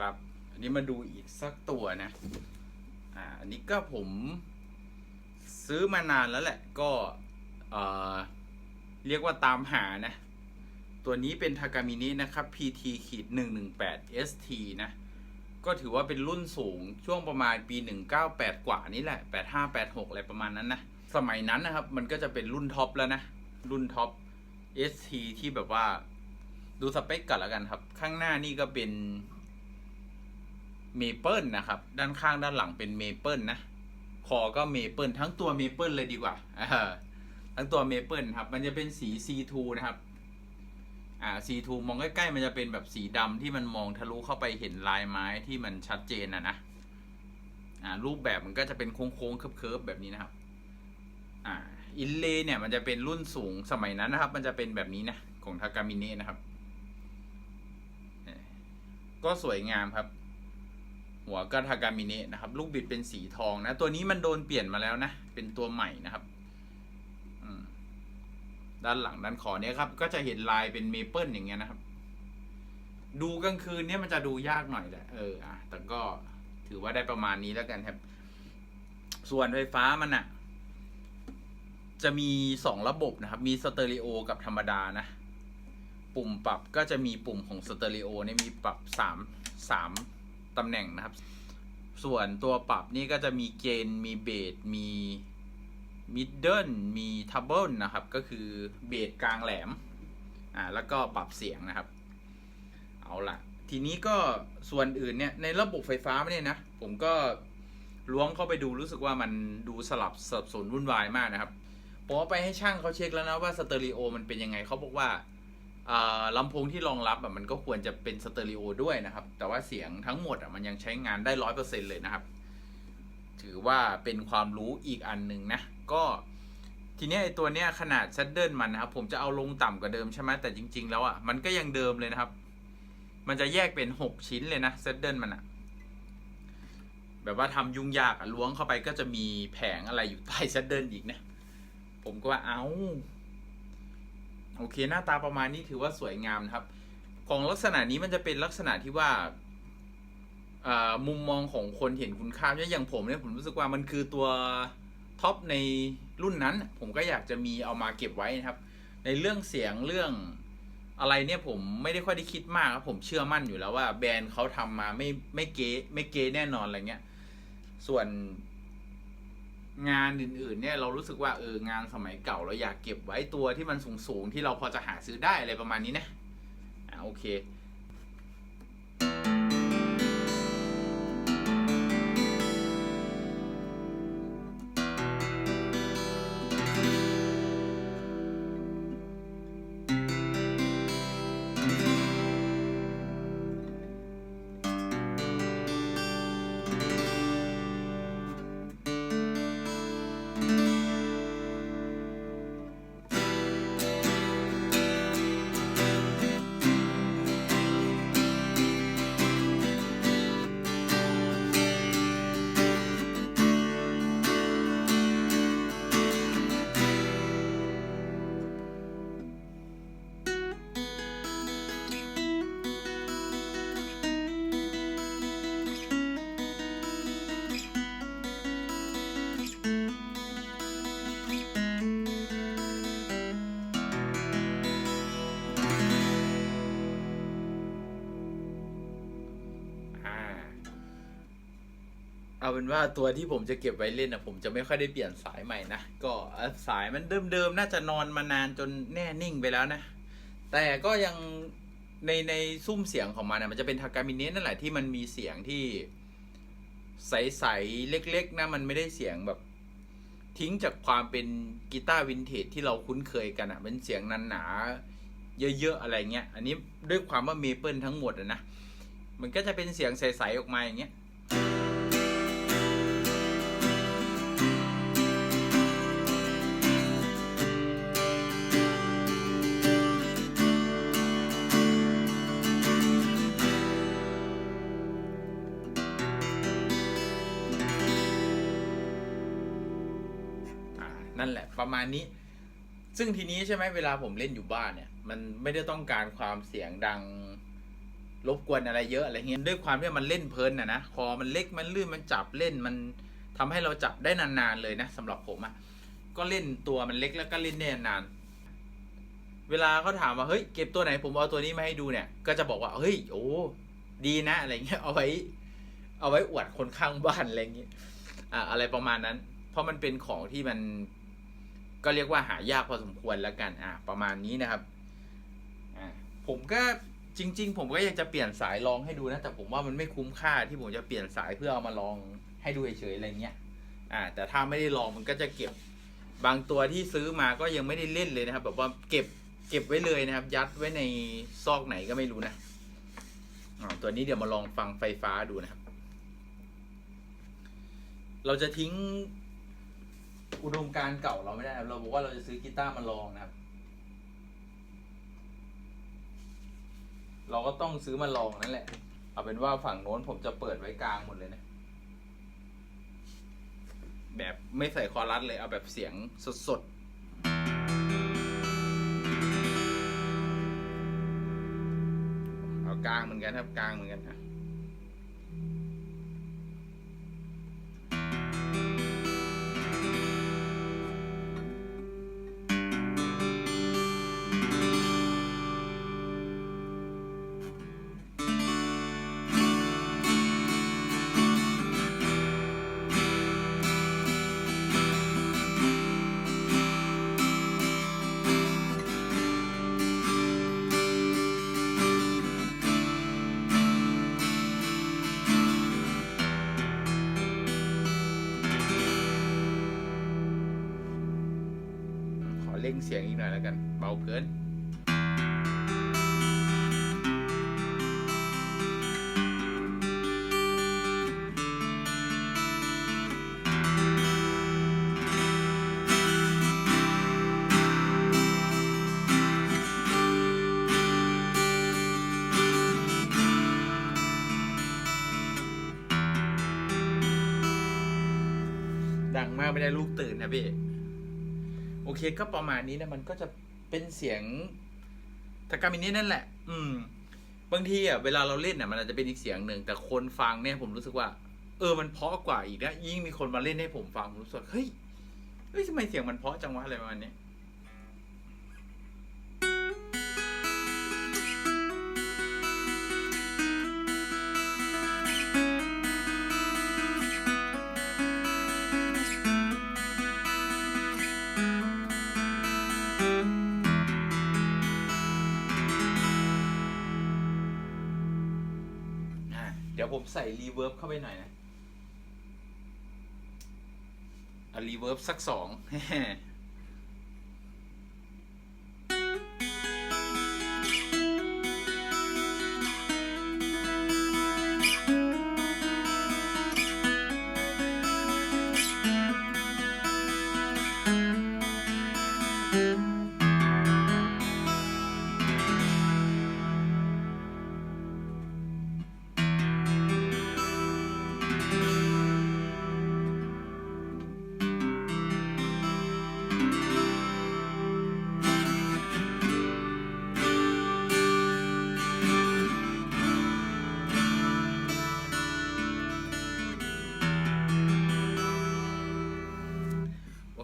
ครับ อันนี้มาดูอีกสักตัวนะ อ่า อันนี้ก็ผมซื้อมานานแล้วแหละ ก็เอ่อเรียกว่าตามหานะ ตัวนี้เป็นทากามินินะครับ PT ขีด118 ST นะ ก็ถือว่าเป็นรุ่นสูงช่วงประมาณปี 198 กว่านี่แหละ 85 86 อะไรประมาณนั้นนะ สมัยนั้นนะครับ มันก็จะเป็นรุ่นท็อปแล้วนะ รุ่นท็อป ST ที่แบบว่าดูสเปคก่อนแล้วกันครับ ข้างหน้านี่ก็เป็น เมเปิลนะครับ ด้านข้างด้านหลังเป็นเมเปิลนะ คอก็เมเปิลทั้งตัวเมเปิลเลยดีกว่าทั้งตัวเมเปิลครับ มันจะเป็นสี C2 นะครับ อ่า C2 มองใกล้ๆ มันจะเป็นแบบสีดำที่มันมองทะลุเข้าไปเห็นลายไม้ที่มันชัดเจนนะนะ อ่า รูปแบบมันก็จะเป็นโค้งๆ เคิร์ฟๆ แบบนี้นะครับ อ่า อินเลเนี่ยมันจะเป็นรุ่นสูงสมัยนั้นนะครับ มันจะเป็นแบบนี้นะ ของทากามิเน่นะครับ ก็สวยงามครับ หัวก็ทากามิเนะนะครับ ลูกบิดเป็นสีทองนะ ตัวนี้มันโดนเปลี่ยนมาแล้วนะ เป็นตัวใหม่นะครับด้านหลังด้านคอเนี่ยครับ ก็จะเห็นลายเป็นเมเปิลอย่างเงี้ยนะครับ ดูกลางคืนเนี่ยมันจะดูยากหน่อยแหละเอออะแต่ก็ถือว่าได้ประมาณนี้แล้วกันครับ ส่วนไฟฟ้ามันอะจะมีสองระบบนะครับ มีสเตอริโอกับธรรมดานะ ปุ่มปรับก็จะมีปุ่มของสเตอริโอเนี่ยมีปรับสามสาม ตำแหน่งนะครับ ส่วนตัวปรับนี่ก็จะมีเกณฑ์ มีเบสมีมิดเดิลมีทับเบิลนะครับ ก็คือเบสกลางแหลม อ่า แล้วก็ปรับเสียงนะครับ เอาละทีนี้ก็ส่วนอื่นเนี่ย ในระบบไฟฟ้าเนี่ยนะ ผมก็ล้วงเข้าไปดูรู้สึกว่ามันดูสลับสับสนวุ่นวายมากนะครับผมเอไปให้ช่างเขาเช็คแล้วนะว่าสเตอริโอมันเป็นยังไงเขาบอกว่า ลำโพงที่รองรับอะมันก็ควรจะเป็นสเตอริโอด้วยนะครับ แต่ว่าเสียงทั้งหมดอะมันยังใช้งานได้ร้อยเปอร์เซ็นเลยนะครับ ถือว่าเป็นความรู้อีกอันหนึ่งนะ ก็ทีนี้ไอตัวเนี้ยขนาดเซดเดิลมันนะครับ ผมจะเอาลงต่ำกว่าเดิมใช่ไหมแต่จริง ๆ แล้วอะมันก็ยังเดิมเลยนะครับ มันจะแยกเป็นหกชิ้นเลยนะเซดเดิลมันอะแบบว่าทำยุ่งยากอะล้วงเข้าไปก็จะมีแผงอะไรอยู่ใต้เซดเดิลอีกนะ ผมก็ว่าเอา โอเคหน้าตาประมาณนี้ถือว่าสวยงามนะครับ ของลักษณะนี้มันจะเป็นลักษณะที่ว่าอมุมมองของคนเห็นคุณค่าอย่างผมเนี่ยผมรู้สึกว่ามันคือตัวท็อปในรุ่นนั้น ผมก็อยากจะมีเอามาเก็บไว้นะครับ ในเรื่องเสียงเรื่องอะไรเนี่ยผมไม่ได้ค่อยได้คิดมากครับผมเชื่อมั่นอยู่แล้วว่าแบรนด์เขาทำมาไม่ไม่เก๊ไม่เก๊แน่นอนอะไรเงี้ย ส่วน งานอื่นๆเนี่ยเรารู้สึกว่าเอองานสมัยเก่าเราอยากเก็บไว้ตัวที่มันสูงๆที่เราพอจะหาซื้อได้อะไรประมาณนี้นะอ่าโอเค เอาเป็นว่าตัวที่ผมจะเก็บไว้เล่นนะผมจะไม่ค่อยได้เปลี่ยนสายใหม่นะก็สายมันเดิมๆน่าจะนอนมานานจนแน่นิ่งไปแล้วนะ แต่ก็ยังในในซุ้มเสียงของมันนะมันจะเป็นทากามินเนะนั่นแหละที่มันมีเสียงที่ใสๆเล็กๆนะมันไม่ได้เสียงแบบทิ้งจากความเป็นกีตาร์วินเทจที่เราคุ้นเคยกันอะ่ะเป็นเสียงนันหนาเยอะๆอะไรเงี้ย อันนี้ด้วยความว่าเมเปิลทั้งหมดอะนะ มันก็จะเป็นเสียงใสๆออกมาอย่างเงี้ย ประมาณนี้ ซึ่งทีนี้ใช่ไหมเวลาผมเล่นอยู่บ้านเนี่ย มันไม่ได้ต้องการความเสียงดังรบกวนอะไรเยอะอะไรเงี้ยด้วยความที่มันเล่นเพลินนะนะคอมันเล็กมันลื่นมันจับเล่นมันทำให้เราจับได้นานๆเลยนะสำหรับผมอะ่ะก็เล่นตัวมันเล็กแล้วก็เล่นได้นานเวลาเขาถามว่าเฮ้ยเก็บตัวไหนผมเอาตัวนี้มาให้ดูเนี่ย ก็จะบอกว่าเฮ้ยโอ้ดีนะอะไรเงี้ยเอาไว้ เอาไว้อวดคนข้างบ้านอะไรเงี้ยอ่าอะไรประมาณนั้น เพราะมันเป็นของที่มัน ก็เรียกว่าหายากพอสมควรแล้วกันอ่าประมาณนี้นะครับอ่าผมก็จริง ๆ ผมก็อยากจะเปลี่ยนสายลองให้ดูนะ แต่ผมว่ามันไม่คุ้มค่าที่ผมจะเปลี่ยนสายเพื่อเอามาลองให้ดูเฉยๆอะไรเงี้ยอ่าแต่ถ้าไม่ได้ลองมันก็จะเก็บบางตัวที่ซื้อมาก็ยังไม่ได้เล่นเลยนะครับ แบบว่าเก็บเก็บไว้เลยนะครับ ยัดไว้ในซอกไหนก็ไม่รู้นะอ๋อตัวนี้เดี๋ยวมาลองฟังไฟฟ้าดูนะครับ เราจะทิ้ง อุดมการณ์เก่าเราไม่ได้ครับเราบอกว่าเราจะซื้อกีตาร์มาลองนะครับ เราก็ต้องซื้อมาลองนั่นแหละ เอาเป็นว่าฝั่งโน้นผมจะเปิดไว้กลางหมดเลยนะ แบบไม่ใส่คอรัสเลยเอาแบบเสียงสดๆ เอากลางเหมือนกันครับกลางเหมือนกันครับ ร่งเสียงอีกหน่อยแล้วกัน เบาเกินดังมากไม่ได้ลูกตื่นนะพี่ อเคก็ประมาณนี้นะมันก็จะเป็นเสียงทากามินินั่นแหละ อืม บางทีอะเวลาเราเล่นอะมันอาจจะเป็นอีกเสียงหนึ่งแต่คนฟังเนี่ยผมรู้สึกว่า เออมันเพราะกว่าอีกนะยิ่งมีคนมาเล่นให้ผมฟังผมรู้สึกว่าเฮ้ยเฮ้ยทำไมเสียงมันเพราะจังวะอะไรประมาณนี้ ผมใส่รีเวิร์บเข้าไปหน่อยนะอารีเวิร์บสักสอง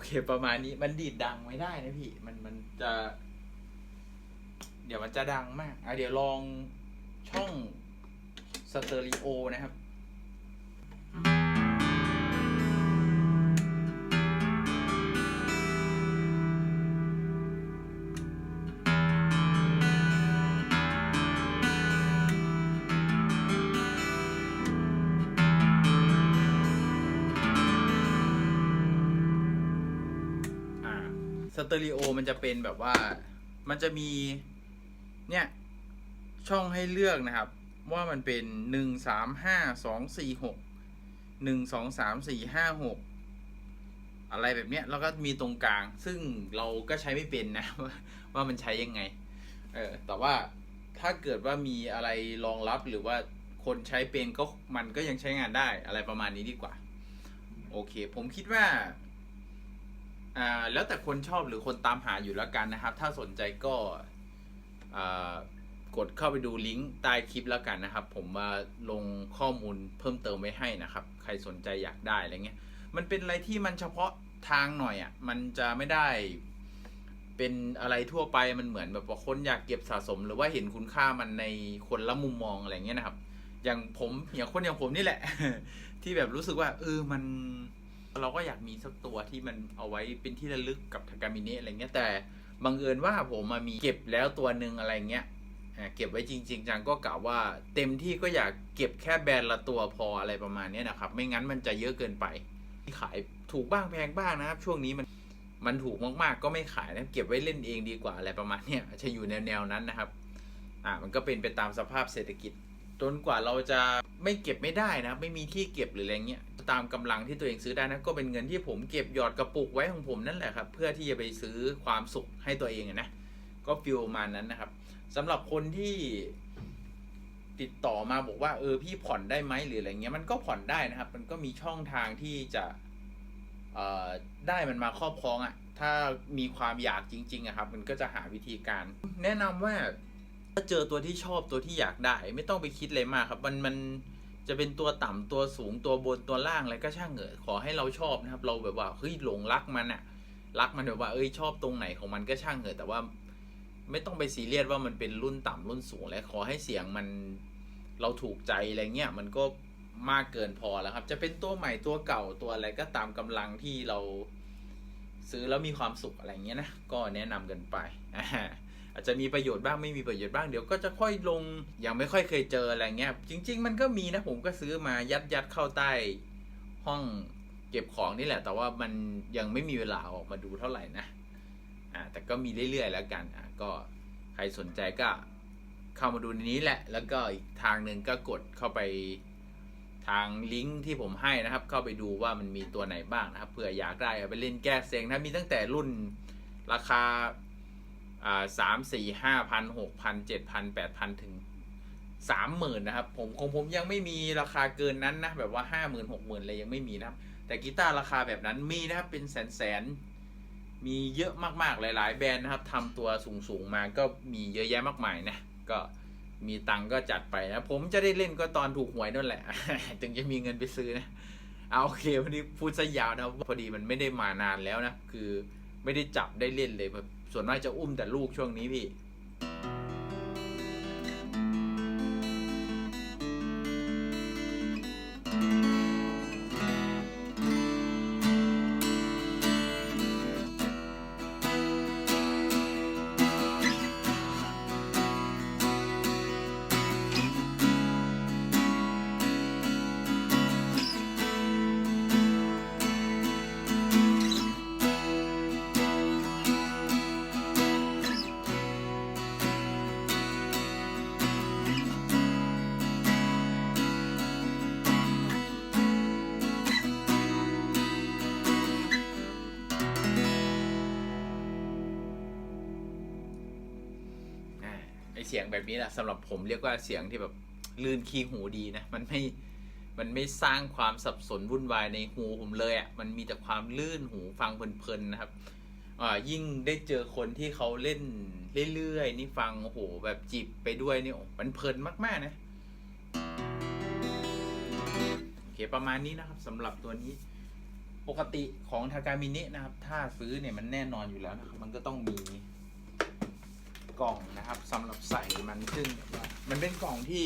เคประมาณนี้ มันดีดดังไม่ได้นะพี่ มันมันจะ เดี๋ยวมันจะดังมาก อะเดี๋ยวลองช่องสเตอริโอนะครับ สเตอริโอมันจะเป็นแบบว่ามันจะมีเนี่ยช่องให้เลือกนะครับ ว่ามันเป็นหนึ่งสามห้าสองสี่หกหนึ่งสองสามสี่ห้าหกอะไรแบบเนี้ยแล้วก็มีตรงกลาง ซึ่งเราก็ใช้ไม่เป็นนะว่ามันใช้ยังไง เออแต่ว่าถ้าเกิดว่ามีอะไรรองรับหรือว่าคนใช้เป็นก็มันก็ยังใช้งานได้อะไรประมาณนี้ดีกว่า โอเค ผมคิดว่า อ่าแล้วแต่คนชอบหรือคนตามหาอยู่แล้วกันนะครับ ถ้าสนใจก็อ่ากดเข้าไปดูลิงก์ใต้คลิปแล้วกันนะครับ ผมมาลงข้อมูลเพิ่มเติมไว้ให้นะครับ ใครสนใจอยากได้อะไรเงี้ยมันเป็นอะไรที่มันเฉพาะทางหน่อยอะ่ะมันจะไม่ได้เป็นอะไรทั่วไปมันเหมือนแบบว่าคนอยากเก็บสะสม หรือว่าเห็นคุณค่ามันในคนละมุมมองอะไรเงี้ยนะครับ อย่างผมอย่างคนอย่างผมนี่แหละ ที่แบบรู้สึกว่าเออมัน เราก็อยากมีสักตัวที่มันเอาไว้เป็นที่ระลึกกับทากามิเนะอะไรเงี้ยแต่บังเอิญว่าผมมามีเก็บแล้วตัวหนึ่งอะไรเงี้ยเก็บไว้จริง ๆจังก็กะว่าเต็มที่ก็อยากเก็บแค่แบรนด์ละตัวพออะไรประมาณนี้นะครับ ไม่งั้นมันจะเยอะเกินไป ขายถูกบ้างแพงบ้างนะครับ ช่วงนี้มันมันถูกมากๆ ก็ไม่ขายนะเก็บไว้เล่นเองดีกว่าอะไรประมาณนี้จะอยู่แนวๆนั้นนะครับ อ่ามันก็เป็นไปตามสภาพเศรษฐกิจ จนกว่าเราจะไม่เก็บไม่ได้นะ ไม่มีที่เก็บหรืออะไรเงี้ยตามกำลังที่ตัวเองซื้อได้นะก็เป็นเงินที่ผมเก็บหยอดกระปุกไว้ของผมนั่นแหละครับ เพื่อที่จะไปซื้อความสุขให้ตัวเองนะก็ฟิลมานั้นนะครับสำหรับคนที่ติดต่อมาบอกว่าเออพี่ผ่อนได้ไหมหรืออะไรเงี้ยมันก็ผ่อนได้นะครับ มันก็มีช่องทางที่จะได้มันมาครอบครองอะ่ะถ้ามีความอยากจริงๆอะครับ มันก็จะหาวิธีการ แนะนำว่า ถ้าเจอตัวที่ชอบตัวที่อยากได้ ไม่ต้องไปคิดอะไรมากครับ มันมันจะเป็นตัวต่ำตัวสูงตัวบนตัวล่างอะไรก็ช่างเถอะขอให้เราชอบนะครับ เราแบบว่าเฮ้ยหลงรักมันอะรักมันแบบว่าเอ้ยชอบตรงไหนของมันก็ช่างเถอะแต่ว่าไม่ต้องไปซีเรียสว่ามันเป็นรุ่นต่ำรุ่นสูง และขอให้เสียงมันเราถูกใจอะไรเงี้ยมันก็มากเกินพอแล้วครับ จะเป็นตัวใหม่ตัวเก่าตัวอะไรก็ตามกำลังที่เราซื้อแล้วมีความสุขอะไรเงี้ยนะ ก็แนะนำกันไปอ่า อาจจะมีประโยชน์บ้างไม่มีประโยชน์บ้างเดี๋ยวก็จะค่อยลงยังไม่ค่อยเคยเจออะไรเงี้ยจริง ๆ มันก็มีนะผมก็ซื้อมายัดยัดเข้าใต้ห้องเก็บของนี่แหละ แต่ว่ามันยังไม่มีเวลาออกมาดูเท่าไหร่นะอ่าแต่ก็มีเรื่อยๆแล้วกันอะก็ใครสนใจก็เข้ามาดูในนี้แหละ แล้วก็อีกทางหนึ่งก็กดเข้าไปทางลิงก์ที่ผมให้นะครับ เข้าไปดูว่ามันมีตัวไหนบ้างนะครับเผื่ออยากได้ไปเล่นแก้เซ็งนะมีตั้งแต่รุ่นราคา สามสี่ห้าพันหกพันเจ็ดพันแปดพันถึงสามหมื่นนะครับ ผมของผมยังไม่มีราคาเกินนั้นนะ แบบว่าห้าหมื่นหกหมื่นเลยยังไม่มีนะครับ แต่กีตาร์ราคาแบบนั้นมีนะครับ เป็นแสนแสนมีเยอะมากๆหลาย ๆ แบรนด์นะครับทำตัวสูงๆมาก็มีเยอะแยะมากมายนะ ก็มีตังก็จัดไปนะ ผมจะได้เล่นก็ตอนถูกหวยนั่นแหละ ถึงจะมีเงินไปซื้อนะ เอาโอเควันนี้พูดซะยาวนะพอดีมันไม่ได้มานานแล้วนะ คือไม่ได้จับได้เล่นเลยแบบ ส่วนมากจะอุ้มแต่ลูกช่วงนี้พี่ ไอเสียงแบบนี้แหละสำหรับผมเรียกว่าเสียงที่แบบลื่นคีหูดีนะ มันไม่มันไม่สร้างความสับสนวุ่นวายในหูผมเลยอะ่ะมันมีแต่ความลื่นหูฟังเพลินๆนะครับอ่ายิ่งได้เจอคนที่เขาเล่นเรื่อยๆนี่ฟังโอ้โหแบบจิบไปด้วยนี่โอ้มันเพลินมากๆนะโอเคประมาณนี้นะครับสำหรับตัวนี้ปกติของทากามินินะครับ ถ้าซื้อเนี่ยมันแน่นอนอยู่แล้วนะครับมันก็ต้องมี กล่องนะครับสำหรับใส่มันซึ่งมันเป็นกล่องที่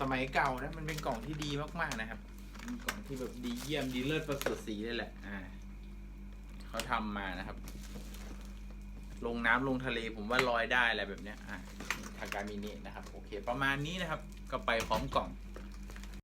สมัยเก่านะมันเป็นกล่องที่ดีมากๆนะครับเป็นกล่องที่แบบดีเยี่ยมดีเลิศประเสริฐสีเลยแหละอ่าเขาทำมานะครับ ลงน้ำลงทะเลผมว่าลอยได้อะไรแบบเนี้ยอะทางการมินินะครับ โอเค ประมาณนี้นะครับ ก็ไปพร้อมกล่อง